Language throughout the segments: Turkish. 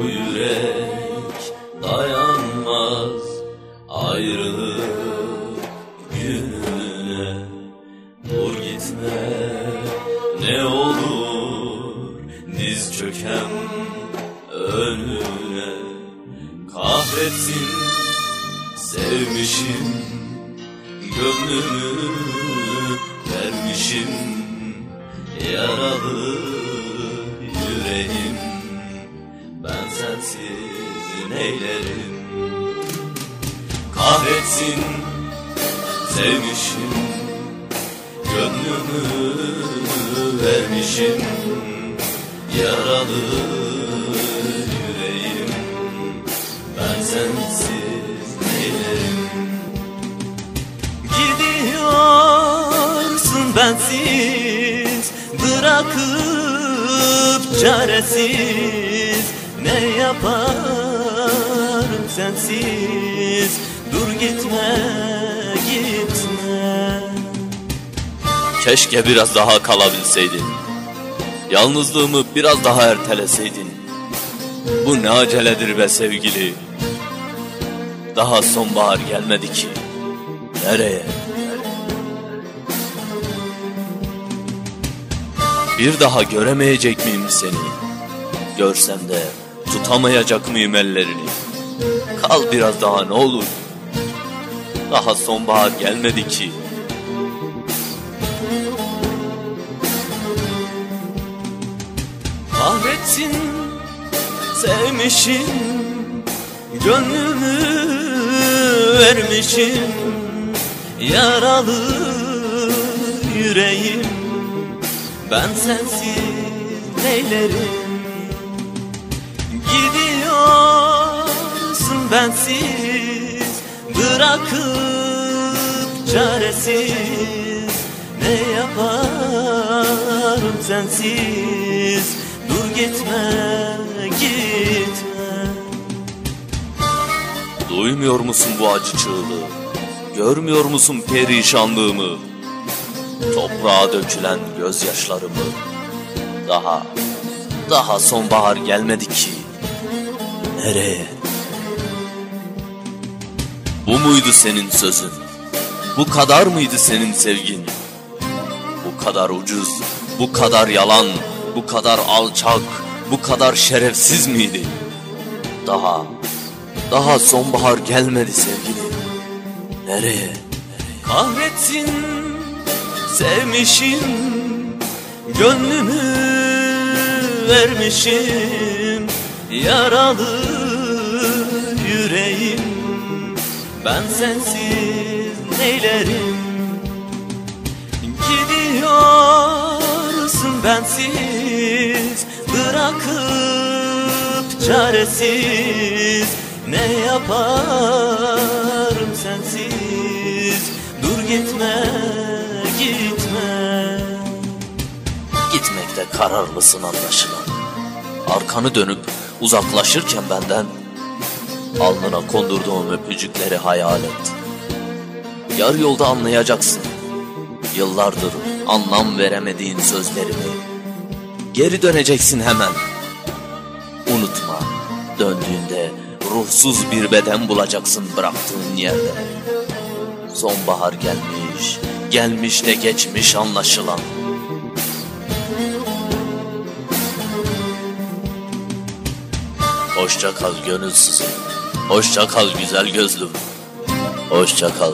Bu yürek dayanmaz ayrılık gününe. Dur gitme ne olur diz çöken önüne. Kahretsin sevmişim gönlümü vermişim yaralı ben sensiz neylerim? Kahretsin sevmişim gönlümü vermişim yaralı yüreğim. Ben sensiz neylerim? Gidiyorsun bensiz Bırakıp çaresiz Ne yaparım sensiz? Dur gitme gitme. Keşke biraz daha kalabilseydin. Yalnızlığımı biraz daha erteleseydin. Bu ne aceledir be sevgili. Daha sonbahar gelmedi ki. Nereye? Bir daha göremeyecek miyim seni? Görsem de tutamayacak mıyım ellerini? Kal biraz daha ne olur. Daha sonbahar gelmedi ki. Kahretsin sevmişim Gönlümü vermişim Yaralı yüreğim Ben sensiz neylerim Gidiyorsun bensiz Bırakıp çaresiz Ne yaparım sensiz Dur gitme gitme Duymuyor musun bu acı çığlığı? Görmüyor musun perişanlığımı? Toprağa dökülen gözyaşlarımı. Daha, daha sonbahar gelmedi ki. Nereye? Bu muydu senin sözün? Bu kadar mıydı senin sevgin? Bu kadar ucuz, bu kadar yalan, bu kadar alçak, bu kadar şerefsiz miydi? Daha, daha sonbahar gelmedi sevgili. Nereye? Kahretsin sevmişim Gönlümü vermişim Yaralı yüreğim Ben sensiz neylerim? Gidiyorsun bensiz Bırakıp çaresiz. Ne yaparım sensiz? Dur gitme gitme. Gitmekte kararlısın anlaşılan. Arkanı dönüp uzaklaşırken benden Alnına kondurduğum öpücükleri hayal et. Yarı yolda anlayacaksın. Yıllardır anlam veremediğin sözlerimi Geri döneceksin hemen. Unutma Döndüğünde ruhsuz bir beden bulacaksın bıraktığın yerde. Sonbahar gelmiş Gelmiş de geçmiş anlaşılan Hoşça kal gönülsüzüm Hoşça kal güzel gözlüm. Hoşça kal.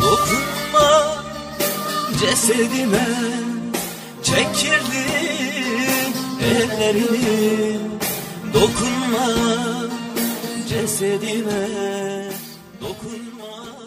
Dokunma cesedime Çekirli ellerini Dokunma cesedime dokunma.